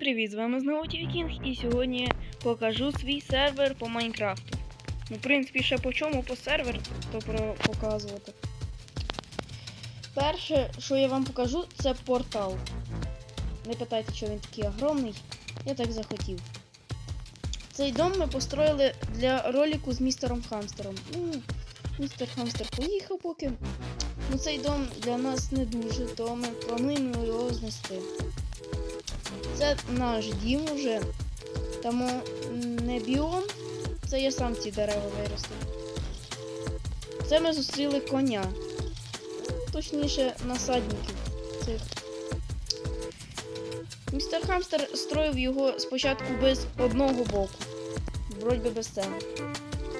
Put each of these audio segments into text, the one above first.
Привіт, з вами знову Кінг, і сьогодні покажу свій сервер по Майнкрафту. Ну, в принципі, ще по чому по сервер, то про показувати. Перше, що я вам покажу, це портал. Не питайте, чого він такий огромний. Я так захотів. Цей дом ми построїли для ролику з містером Хамстером. Ну, містер Хамстер поїхав поки. Ну, цей дом для нас не дуже, то ми плануємо його знести. Це наш дім уже. Тому не біом. Це я сам ці дерева виростив. Це ми зустріли коня. Точніше, насадників цих. Містер Хамстер строїв його спочатку без одного боку. Вроді би без цього.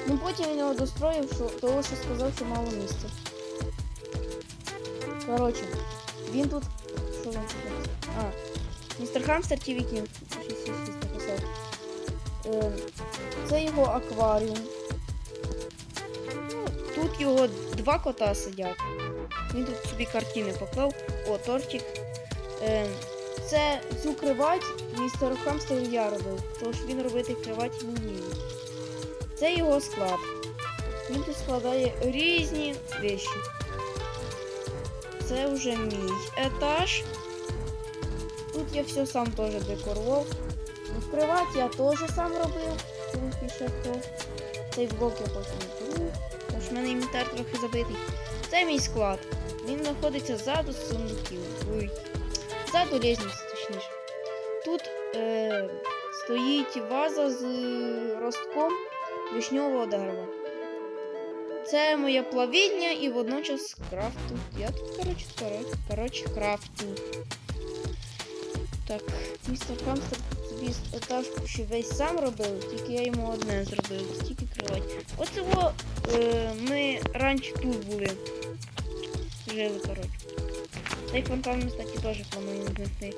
Ну потім він його достроїв, що, того, що сказав, що мало місця. Коротше, він тут. Що вам тут? А, Містер Хамстер ті Вікінг. 666 написав. Е, Це його акваріум. Ну, Тут його два кота сидять. Він тут собі картини поклав. О, тортик. Е, Це цю кривать містеру Хамстеру я робив. Тому що він робити криваті не вміє. Це його склад. Він тут складає різні речі. Це вже мій етаж. Тут я все сам теж декорував. Відкривати я теж сам робив. Цей блок я потім беру. Тому що в мене інвентар трохи забитий. Це мій склад. Він знаходиться ззаду сундуків. Ой. Ззаду лізниці, точніше. Тут е, стоїть ваза з ростком вишньового дерева. Це моє плавільня і водночас крафту. Я тут, коротше, коротше, коротше крафтю. Так, містер Хамстер собі етаж ще весь сам робив, тільки я йому одне зробив, тільки кровать. Оце е, ми раніше тут були. Жили, коротше. Цей фонтан ми, кстати, теж плануємо знести.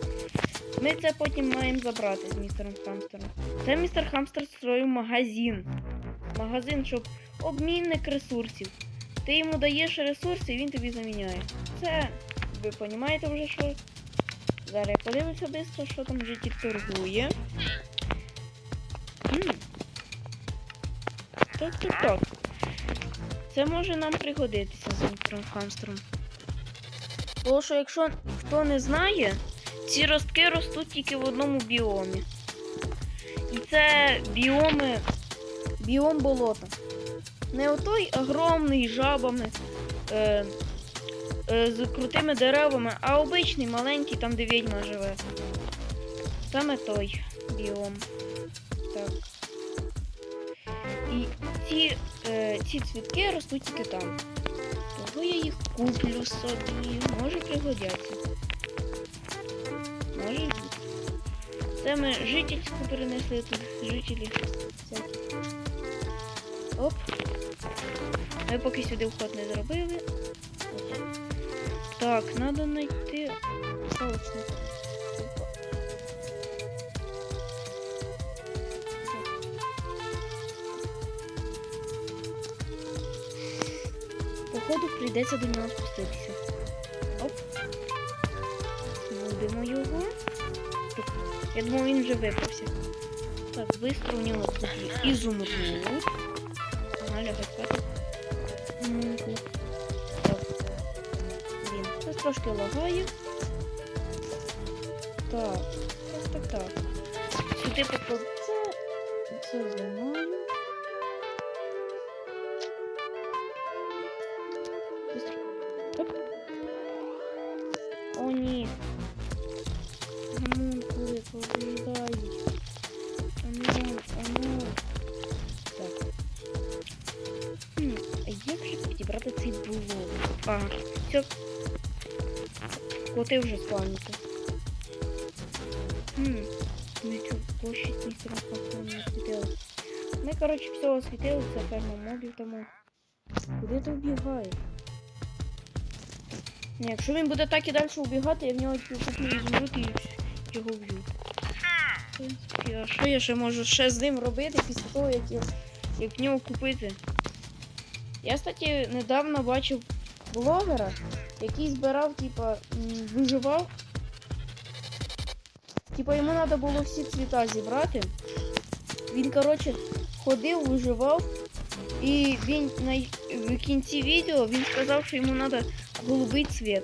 Ми це потім маємо забрати з містером Хамстером. Це містер Хамстер строїв магазин. Магазин, щоб обмінник ресурсів. Ти йому даєш ресурси, і він тобі заміняє. Це, ви розумієте вже, що Зараз я подивлюся швидко, що там житель торгує. Так, так, так. Це може нам пригодитися з мікром хамстером. Бо що якщо хто не знає, ці ростки ростуть тільки в одному біомі. І це біоми, біом болота. Не отой огромний жабами. Е, з крутими деревами, а обичний маленький, там де відьма живе. Саме той біом. Так. І ці, е, ці цвітки ростуть тільки там. Того я їх куплю собі. Може пригодяться. Може. Це ми жительську перенесли тут жителі. Оп. Ми поки сюди вход не зробили. Так, надо найти палочник. Походу прийдеться до нього спуститися. Оп. Будемо його. Я думаю, він вже випався. Так, быстро у нього тут ізумруд. Ага, лягать спати. Трошки лагає. Так, так, так. Сюди попав це. Це зламаю. О, ні. Гомункули повиїдають. Ану, ану. Так. Хм, а як же підібрати цей було? Ага, все. Коти вже спавняться. Хм, ну що, площадь містера не освітила. Ми, коротше, все освітили, це ферма мобів тому. Куди ти вбігає? Ні, якщо він буде так і далі убігати, я в нього куплю і його вб'ю. В принципі, а що я ще можу ще з ним робити після того, як, я, як в нього купити? Я, кстати, недавно бачив блогера, який збирав, типа, виживав. Типа йому треба було всі цвіта зібрати. Він, коротше, ходив, виживав. І він на... в кінці відео він сказав, що йому треба голубий цвіт.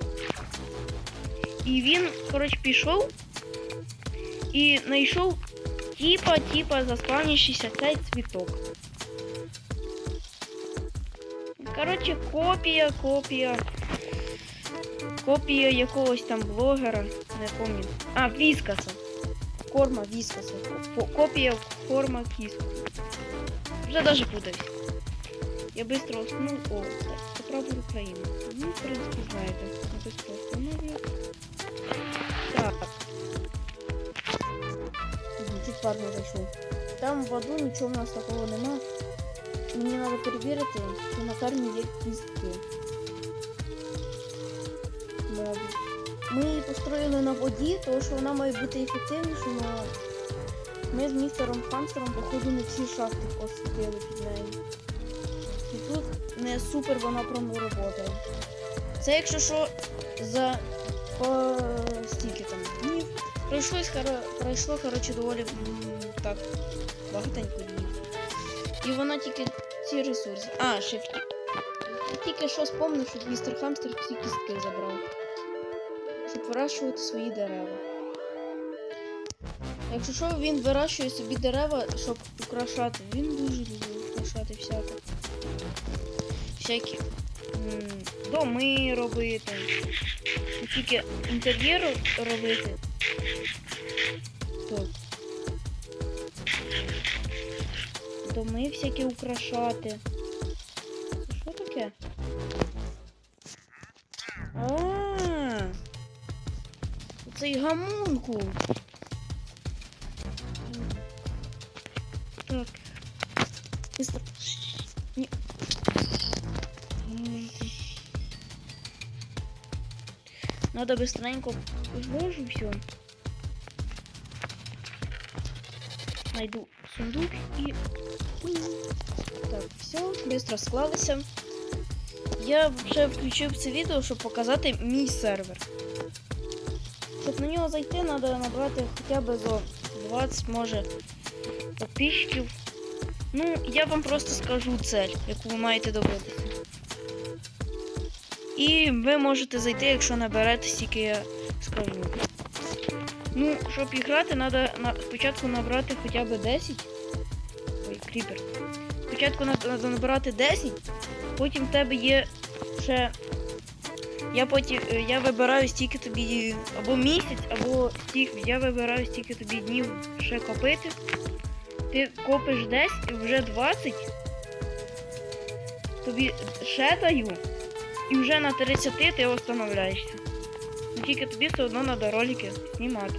І він, коротше, пішов і знайшов типа, типа заспавнившийся цей цвіток. Коротше, копія, копія. Копія якогось там блогера, не пам'ятаю. А, Віскаса. Корма Віскаса. Копія форма кіска. Вже даже путаюсь. Я быстро уснул. О, це правда Ну, в принципі, знаєте. Я быстро установлю. Так. Чуть парно зайшов. Там в аду нічого в нас такого нема. Мені треба перевірити, чи на фермі є кістки. Построїли на воді, тому що вона має бути ефективнішою, але ми з містером Хамстером, походу, не всі шахти освітили під нею. І тут не супер вона прямо роботає. Це якщо що за по стільки там днів. Пройшло, пройшло коротше, доволі так багатенько днів. І вона тільки ці ресурси. А, ще тільки що спомнив, що містер Хамстер всі кістки забрав. Щоб вирощувати свої дерева. Якщо що, він вирощує собі дерева, щоб украшати. Він дуже любить украшати всяке. Всякі доми робити. Не тільки інтер'єр робити. Так. Доми всякі украшати. Що таке? А Цей гамункул. Так. Быстро. Не. Надо быстренько изложу все. Найду сундук и... Так, все, быстро склалося. Я вже включив це відео, щоб показати мій сервер. Щоб на нього зайти, треба набрати хоча б зо 20, може, підписчиків. Ну, я вам просто скажу цель, яку ви маєте добитися. І ви можете зайти, якщо наберете, стільки я скажу. Ну, щоб і грати, треба на, спочатку набрати хоча б 10. Ой, кріпер. Спочатку треба набирати 10, потім в тебе є ще. Я потім е, я вибираю стільки тобі або місяць, або стільки, я вибираю стільки тобі днів ще копити. Ти копиш десь і вже 20. Тобі ще даю. І вже на 30 ти остановляєшся. Ну, Тільки тобі все одно треба ролики знімати.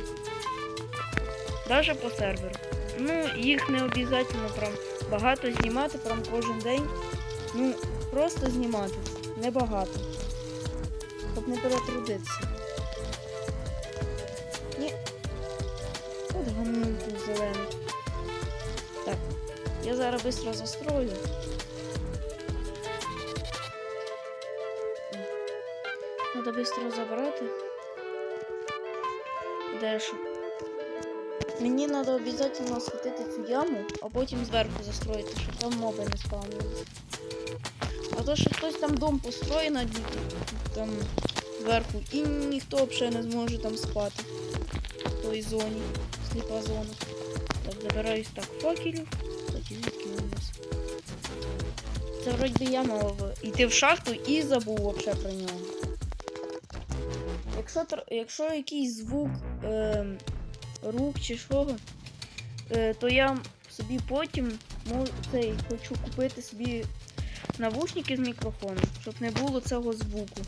Даже по серверу. Ну, їх не обов'язково прям багато знімати, прям кожен день. Ну, просто знімати. Небагато. Щоб не перетрудитися. Ні. От гамунку зелений. Так, я зараз швидко застрою. Надо швидко забрати. Дещо. Мені треба обов'язково освітити цю яму, а потім зверху застроїти, щоб там моби не спавнились. А то, що хтось там дом построїть там зверху, і ніхто взагалі не зможе там спати в той зоні, сліпа зона. Так, забираюсь так факелів. Кстати, звідки у? Це вроді я мав йти в шахту і забув взагалі про нього. Якщо, якщо якийсь звук е, рук чи що, е, то я собі потім можу, цей, хочу купити собі навушники з мікрофоном, щоб не було цього звуку.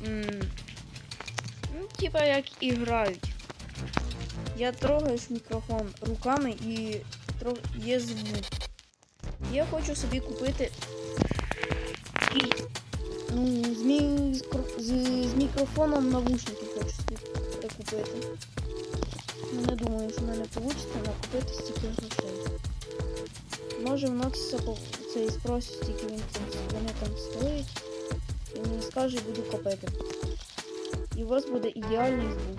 Ну, типа як і грають. Я трогаю ж мікрофон руками і тро- є звук. Я хочу собі купити ну, з, мікро- з, з мікрофоном навушники хочу собі купити. Ну, не думаю, що в мене вийде накупити стільки грошей. Може в Ноксіса по- цей спросить, скільки він там, вони там стоять. І мені скаже, буду купити. І у вас буде ідеальний звук.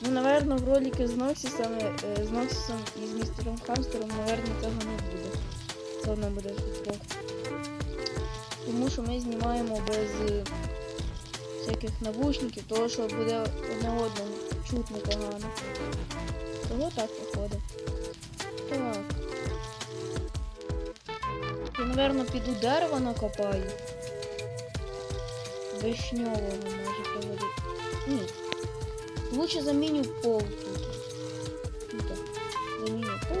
Ну, наверно, в ролики з Ноксісами, е, з Ноксісом і з містером Хамстером, наверно, цього не буде. Все одно буде трьох. Тому що ми знімаємо без е, всяких навушників, того що буде одне одному чутно погано. Того так виходить. Так. Я, напевно, піду дерево накопаю. Вишньового може проводити. Ні. Лучше заміню пол тут. Так. Заміню пол.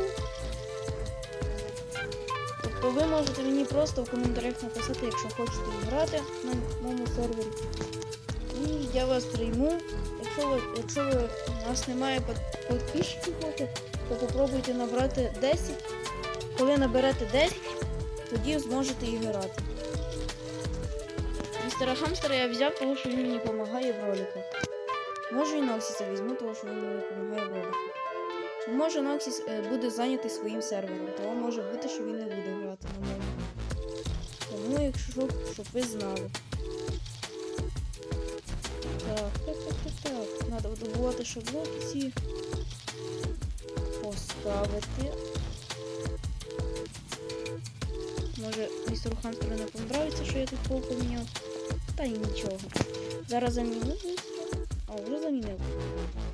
Тобто ви можете мені просто в коментарях написати, якщо хочете грати на моєму сервері. І я вас прийму. Якщо ви, якщо ви, у нас немає під- підписчиків то попробуйте набрати 10. Коли наберете 10, тоді зможете і грати. Містера Хамстера я взяв, тому що він мені допомагає в роликах. Може і Ноксіса візьму, тому що він мені допомагає в роликах. Може Ноксіс е, буде зайнятий своїм сервером, того може бути, що він не буде грати на моєму. Тому, якщо щоб, ви знали. Так, так, так, так, так. Надо добувати шаблоки ці. Поставити. Може, містеру Хантеру не понравиться, що я тут пол поміняв. Та нічого. Зараз заміню. А, вже замінив.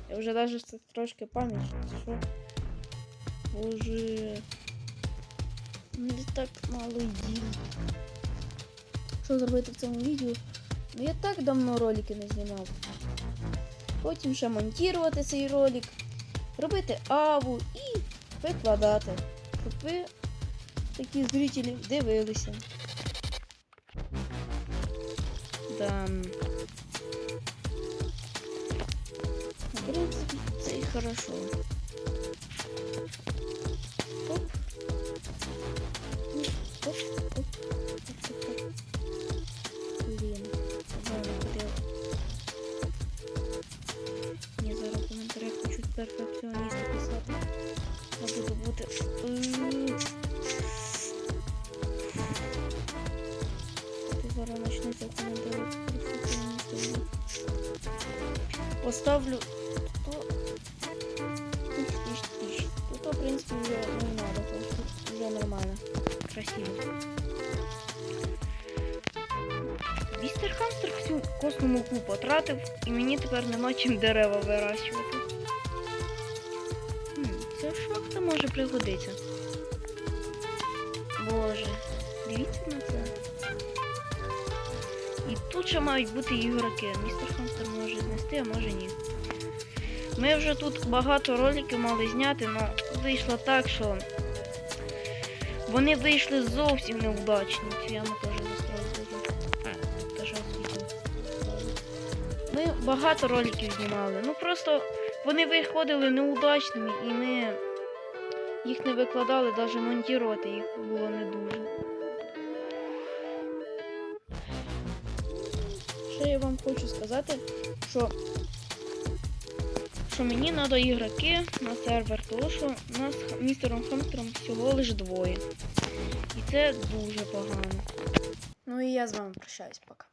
Я вже навіть трошки пам'ять, що. Боже. Не так мало діл. Що зробити в цьому відео? Ну я так давно ролики не знімав. Потім ще монтувати цей ролик, робити аву і викладати. Щоб ви такі зрителі дивилися. В принципі, це і хорошо. Оп. Ну, Оп, оп, оп, оп, оп. Блін, одного не хватило. Ні, зараз в коментарях хочуть перфекціоніста писати. Я буду бути. М. Ти зараз почнеться в коментарях перфекціоніста. Поставлю то тисяч тисяч тисяч. Ну то, в принципі, вже не надо, тому що тут вже нормально. Красиво. Містер Хамстер всю косну муку потратив, і мені тепер нема чим дерева вирощувати. Хм, ця шахта може пригодитися. Ще мають бути ігроки. Містер Хамстер може знести, а може ні. Ми вже тут багато роликів мали зняти, але вийшло так, що вони вийшли зовсім неудачні. Цю яму теж застрою. А. Ми багато роликів знімали. Ну просто вони виходили неудачними і ми їх не викладали, навіть монтувати їх було не дуже. Ще я вам хочу сказати, що, що мені треба ігроки на сервер, тому що нас містером Хамстером всього лише двоє. І це дуже погано. Ну і я з вами прощаюсь, пока.